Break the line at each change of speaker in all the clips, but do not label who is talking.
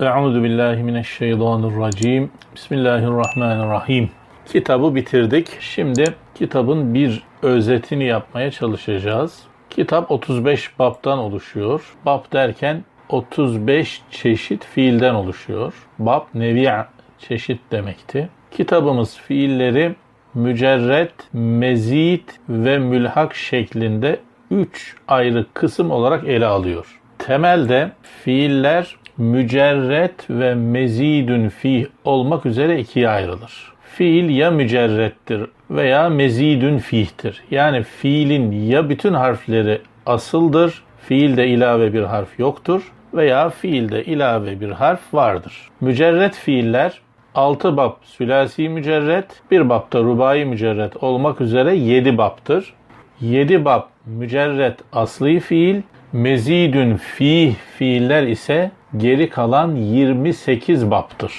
Euzu billahi mineşşeytanirracim. Bismillahirrahmanirrahim. Kitabı bitirdik. Şimdi kitabın bir özetini yapmaya çalışacağız. Kitap 35 babtan oluşuyor. Bab derken 35 çeşit fiilden oluşuyor. Bab nevi' çeşit demekti. Kitabımız fiilleri mücerret, mezit ve mülhak şeklinde 3 ayrı kısım olarak ele alıyor. Temelde fiiller mücerret ve mezidün fih olmak üzere ikiye ayrılır. Fiil ya mücerrettir veya mezidün fihtir. Yani fiilin ya bütün harfleri asıldır, fiilde ilave bir harf yoktur veya fiilde ilave bir harf vardır. Mücerret fiiller 6 bab sülasi mücerret, bir babda rubai mücerret olmak üzere 7 babtır. 7 bab mücerret asli fiil, mezidün fih fiiller ise geri kalan 28 baptır.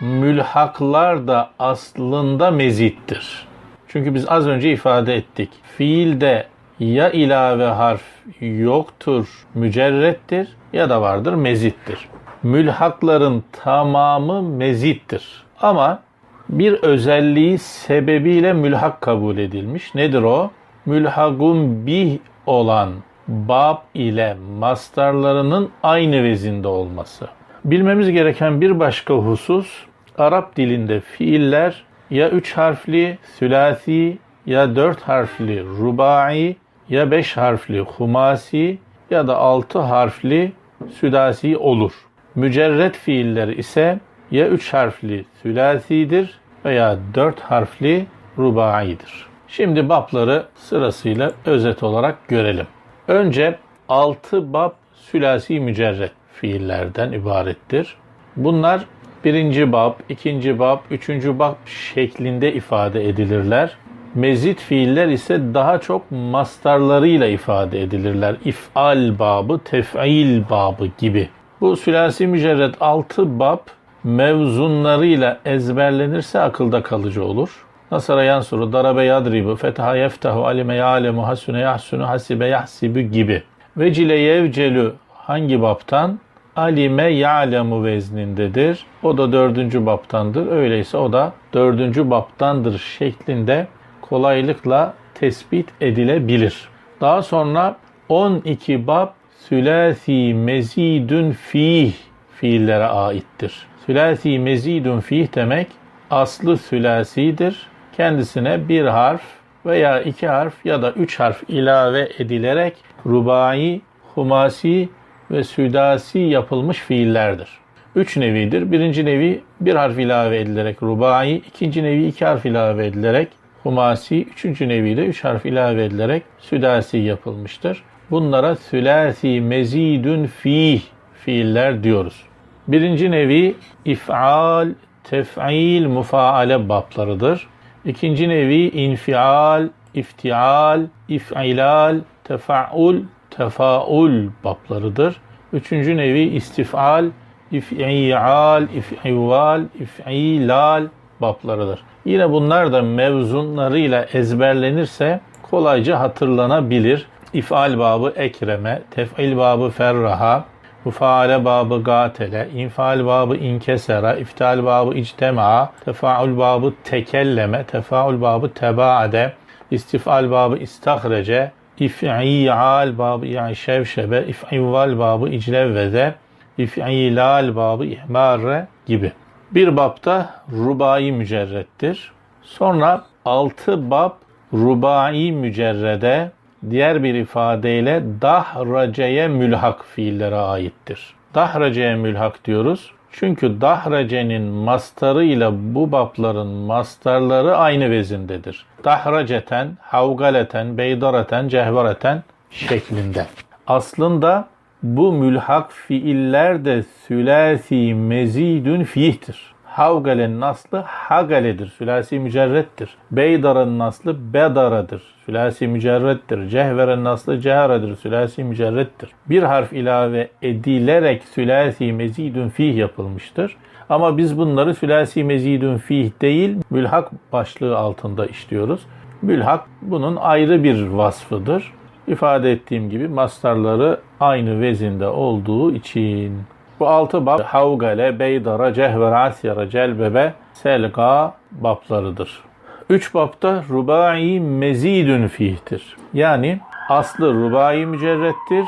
Mülhaklar da aslında mezittir. Çünkü biz az önce ifade ettik. Fiilde ya ilave harf yoktur, mücerrettir ya da vardır, mezittir. Mülhakların tamamı mezittir. Ama bir özelliği sebebiyle mülhak kabul edilmiş. Nedir o? Mülhagun bih olan bab ile mastarlarının aynı vezinde olması. Bilmemiz gereken bir başka husus, Arap dilinde fiiller ya üç harfli sülasi ya dört harfli rubai ya beş harfli humasi ya da altı harfli südasi olur. Mücerret fiiller ise ya üç harfli sülasidir veya dört harfli rubaidir. Şimdi babları sırasıyla özet olarak görelim. Önce 6 bab sülasi mücerret fiillerden ibarettir. Bunlar birinci bab, ikinci bab, üçüncü bab şeklinde ifade edilirler. Mezit fiiller ise daha çok mastarlarıyla ifade edilirler. İf'al babı, tef'il babı gibi. Bu sülasi mücerret 6 bab mevzunlarıyla ezberlenirse akılda kalıcı olur. Nasara yansuru, darabe yadribu, fetaha yeftahu, alime ya'lemu, hasune yahsunu, hasibe yahsibu gibi. Vecile yevcelu hangi baptan? Alime ya'lemu veznindedir. O da dördüncü baptandır. Öyleyse o da dördüncü baptandır şeklinde kolaylıkla tespit edilebilir. Daha sonra 12 bab sülasi mezidün fih fiillere aittir. Sülasi mezidün fih demek aslı sülasidir kendisine bir harf veya iki harf ya da üç harf ilave edilerek rubai, humasi ve südasi yapılmış fiillerdir. Üç nevidir. Birinci nevi bir harf ilave edilerek rubai, ikinci nevi iki harf ilave edilerek humasi, üçüncü nevi de üç harf ilave edilerek südasi yapılmıştır. Bunlara sülasi mezidün fih fiiller diyoruz. Birinci nevi if'al, tef'il, mufaale bablarıdır. İkinci nevi infial, iftial, if'ilal, tefaul, tefaul bablarıdır. Üçüncü nevi istifal, if'ial, if'ival, if'ilal bablarıdır. Yine bunlar da mevzunlarıyla ezberlenirse kolayca hatırlanabilir. İf'al babı ekreme, tef'il babı ferraha, Mufaale babı gatele, infial babı inkesera, iftal babı ictema, tefaül babı tekelleme, tefaül babı tebaade, istifal babı istahrece, if'i'al babı yani şevşebe, if'ival babı iclevvede, if'ilal babı ihmarre gibi. Bir babda rubai mücerrettir. Sonra altı bab rubai mücerrede diğer bir ifadeyle dahraceye mülhak fiillere aittir. Dahraceye mülhak diyoruz. Çünkü dahracenin mastarıyla bu babların mastarları aynı vezindedir. Dahraceten, havgaleten, beydareten, cehvareten şeklinde. Aslında bu mülhak fiiller de sülasi mezidün fihtir. Havgale'nin aslı hagaledir. Sülasi mücerrettir. Beydara'nın aslı bedaradır. Sülasi mücerrettir. Cehvere'nin aslı ceharedir. Sülasi mücerrettir. Bir harf ilave edilerek sülasi mezidün fih yapılmıştır. Ama biz bunları sülasi mezidün fih değil, mülhak başlığı altında işliyoruz. Mülhak bunun ayrı bir vasfıdır. İfade ettiğim gibi mastarları aynı vezinde olduğu için. Bu altı bab havgale, beydara, cehver, asyara, celbebe, selga bablarıdır. Üç babda rubai mezidün fihtir. Yani aslı rubai mücerrettir.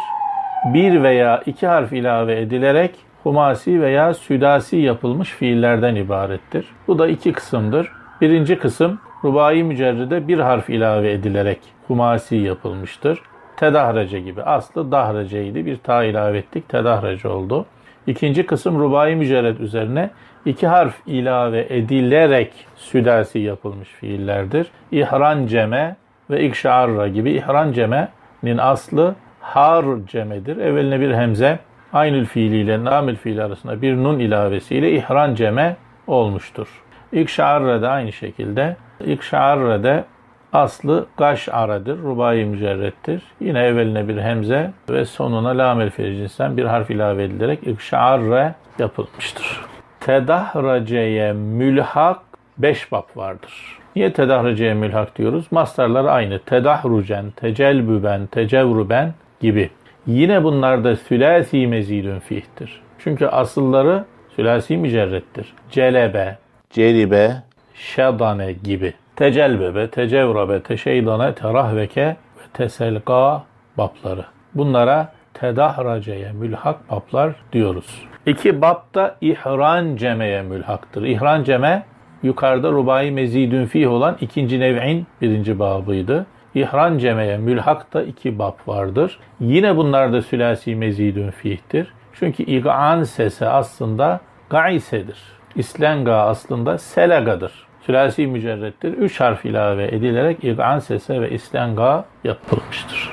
Bir veya iki harf ilave edilerek humasi veya südasi yapılmış fiillerden ibarettir. Bu da iki kısımdır. Birinci kısım rubai mücerrede bir harf ilave edilerek humasi yapılmıştır. Tedahrece gibi. Aslı dahreceydi. Bir ta ilave ettik. Tedahrece oldu. İkinci kısım rubai mücerred üzerine iki harf ilave edilerek südasi yapılmış fiillerdir. İhran ceme ve ikşarra gibi ihran ceme'nin aslı har cemedir. Evveline bir hemze aynül fiiliyle namil fiili arasında bir nun ilavesiyle ihran ceme olmuştur. İkşarra da aynı şekilde. İkşarra da aslı gaş aradır, rubai mücerrettir. Yine evveline bir hemze ve sonuna lamel cinsinden bir harf ilave edilerek ikşarre yapılmıştır. Tedahraceye mülhak beş bab vardır. Niye tedahraceye mülhak diyoruz? Mastarlar aynı. Tedahrucen, tecelbüben, tecevruben gibi. Yine bunlar da sülasi mezidün fihtir. Çünkü asılları sülasi mücerrettir. Celebe, ceribe, şedane gibi. Tecelbebe, tecevrabe, teşeydane, terahveke ve teselga babları. Bunlara tedahraceye mülhak bablar diyoruz. İki bab da ihran cemeye mülhaktır. İhran ceme yukarıda rubai mezidün fih olan ikinci nev'in birinci babıydı. İhran cemeye mülhak da iki bab vardır. Yine bunlar da sülasi mezidün fihtir. Çünkü İg'an sesi aslında gaisedir. İslenga aslında selagadır. Sülasi mücerrettir. Üç harf ilave edilerek İg'an sese ve islenga yapılmıştır.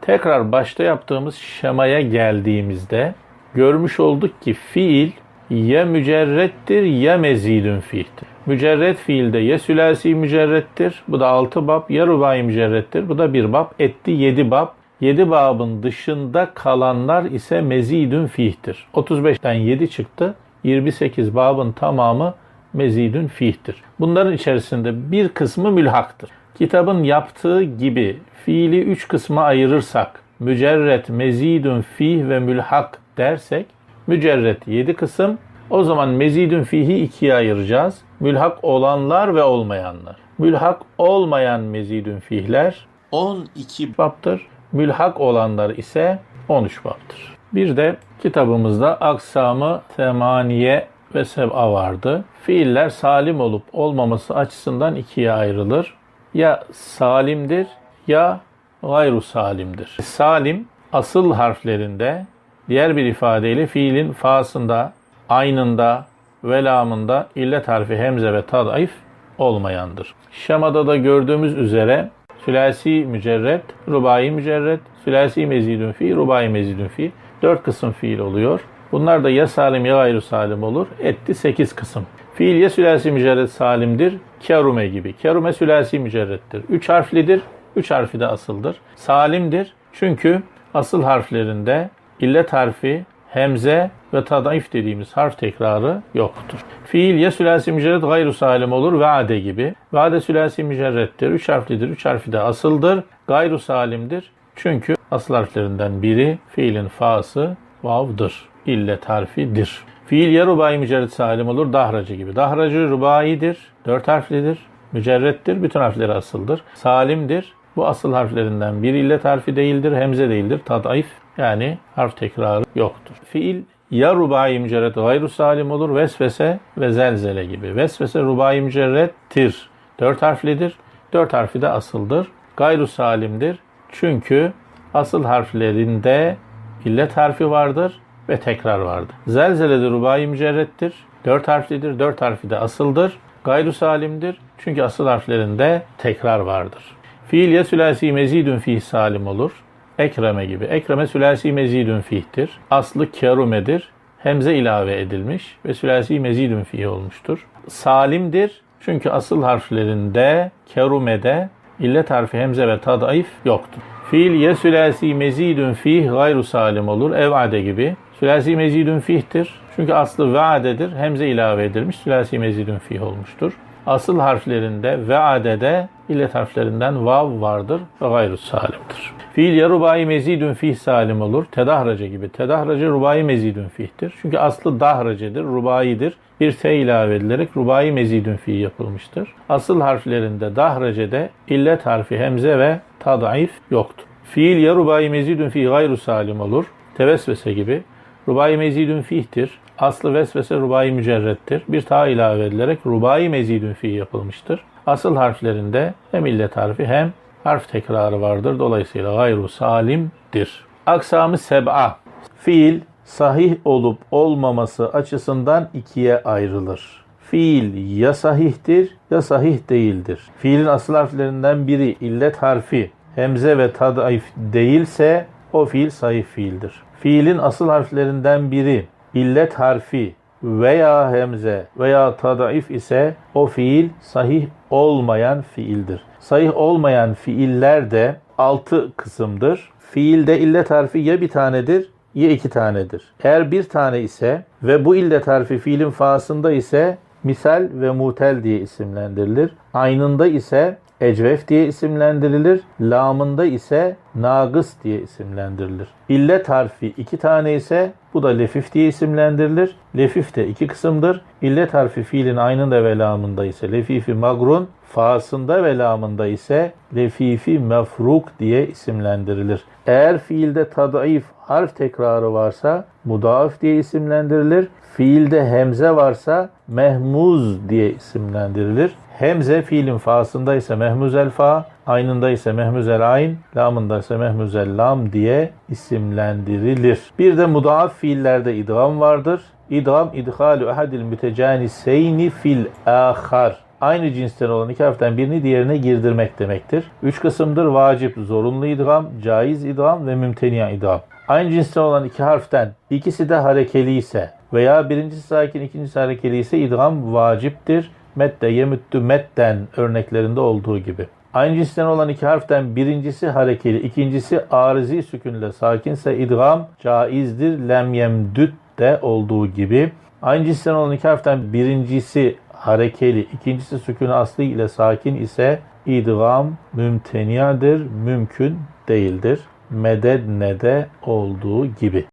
Tekrar başta yaptığımız şemaya geldiğimizde görmüş olduk ki fiil ya mücerrettir ya mezidün fiildir. Mücerret fiilde ya sülasi mücerrettir, bu da altı bab, ya rubai mücerrettir, bu da bir bab, etti yedi bab. Yedi babın dışında kalanlar ise mezidün fihtir. 35'ten 7 çıktı, 28 babın tamamı mezidün fihtir. Bunların içerisinde bir kısmı mülhaktır. Kitabın yaptığı gibi fiili üç kısma ayırırsak, mücerret, mezidün fih ve mülhak dersek, mücerret 7 kısım, o zaman mezidün fihi ikiye ayıracağız. Mülhak olanlar ve olmayanlar. Mülhak olmayan mezidün fihler 12 baptır. Mülhak olanlar ise 13 baptır. Bir de kitabımızda aksamı temaniye ve seb'a vardı. Fiiller salim olup olmaması açısından ikiye ayrılır. Ya salimdir ya gayru salimdir. Salim asıl harflerinde diğer bir ifadeyle fiilin fasında, aynında, velamında illet harfi hemze ve tadayif olmayandır. Şemada da gördüğümüz üzere sülasi mücerret, rubai mücerret, sülasi mezidün fi, rubai mezidün fi. Dört kısım fiil oluyor. Bunlar da ya salim ya gayru salim olur. Etti sekiz kısım. Fiil ya sülasi mücerret salimdir, kerume gibi. Kerume sülasi mücerrettir. Üç harflidir, üç harfi de asıldır. Salimdir çünkü asıl harflerinde illet harfi, hemze ve tadaif dediğimiz harf tekrarı yoktur. Fiil ya sülasi mücerret gayru salim olur ve ade gibi. Ve ade sülasi mücerrettir. Üç harflidir. Üç harfi de asıldır. Gayru salimdir. Çünkü asıl harflerinden biri fiilin fası vav'dır. İllet harfidir. Fiil ya rubai mücerret salim olur dahracı gibi. Dahracı rubaidir. Dört harflidir. Mücerrettir. Bütün harfleri asıldır. Salimdir. Bu asıl harflerinden bir illet harfi değildir, hemze değildir. Tadayif yani harf tekrarı yoktur. Fiil ya rubai mücerret gayru salim olur vesvese ve zelzele gibi. Vesvese rubai mücerrettir. Dört harflidir. Dört harfi de asıldır. Gayru salimdir. Çünkü asıl harflerinde illet harfi vardır ve tekrar vardır. Zelzele de rubai mücerrettir. Dört harflidir. Dört harfi de asıldır. Gayru salimdir. Çünkü asıl harflerinde tekrar vardır. Fiil ya sülasi mezidün fih salim olur. Ekreme gibi. Ekreme sülasi mezidün fihtir. Aslı kerumedir. Hemze ilave edilmiş ve sülasi mezidün fih olmuştur. Salimdir. Çünkü asıl harflerinde kerumede illet harfi hemze ve tadaif yoktur. Fiil ya sülasi mezidün fih gayru salim olur. Evade gibi. Sülasi mezidün fihtir. Çünkü aslı veadedir. Hemze ilave edilmiş. Sülasi mezidün fih olmuştur. Asıl harflerinde ve adede illet harflerinden vav vardır ve gayru salimdir. Fiil ya rubai mezidün fih salim olur. Tedahrace gibi. Tedahrace rubai mezidün fihtir. Çünkü aslı dahracedir, rubaidir. Bir fe ilave edilerek rubai mezidün fih yapılmıştır. Asıl harflerinde dahracede illet harfi hemze ve tad'if yoktur. Fiil ya rubai mezidün fih gayru salim olur. Tevesvese gibi. Rubai mezidün fihtir. Aslı vesvese rubai mücerrettir. Bir ta ilave edilerek rubai mezidün fih yapılmıştır. Asıl harflerinde hem illet harfi hem harf tekrarı vardır. Dolayısıyla gayru salimdir. Aksamı seb'a. Fiil sahih olup olmaması açısından ikiye ayrılır. Fiil ya sahihtir ya sahih değildir. Fiilin asıl harflerinden biri illet harfi hemze ve tadayif değilse o fiil sahih fiildir. Fiilin asıl harflerinden biri illet harfi veya hemze veya tadaif ise o fiil sahih olmayan fiildir. Sahih olmayan fiiller de altı kısımdır. Fiilde illet harfi ya bir tanedir ya iki tanedir. Eğer bir tane ise ve bu illet harfi fiilin fasında ise misal ve mutel diye isimlendirilir. Aynında ise ecvef diye isimlendirilir. Lamında ise nagıs diye isimlendirilir. İllet harfi iki tane ise bu da lefif diye isimlendirilir. Lefif de iki kısımdır. İllet harfi fiilin aynında ve lamında ise lefifi magrun, fasında ve lamında ise lefifi mefruk diye isimlendirilir. Eğer fiilde tadayif harf tekrarı varsa mudaaf diye isimlendirilir. Fiilde hemze varsa mehmuz diye isimlendirilir. Hemze fiilin fasında ise mehmuzel fa, aynında ise mehmuzel ayn, lamında ise mehmuzel lam diye isimlendirilir. Bir de mudaaf fiillerde idgam vardır. İdgam idhalu ahadil mütecaniseyni fil ahar. Aynı cinsten olan iki harften birini diğerine girdirmek demektir. Üç kısımdır vacip, zorunlu idgam, caiz idgam ve mümteniya idgam. Aynı cinsten olan iki harften ikisi de harekeli ise veya birincisi sakin ikincisi harekeli ise idgam vaciptir. Medde yemüttü medden örneklerinde olduğu gibi. Aynı cinsten olan iki harften birincisi harekeli, ikincisi arizi sükünle sakinse idgam caizdir. Lem yemdüt de olduğu gibi. Aynı cinsten olan iki harften birincisi harekeli, ikincisi sükun aslı ile sakin ise idgam mümteniyadır, mümkün değildir. Meded nede olduğu gibi.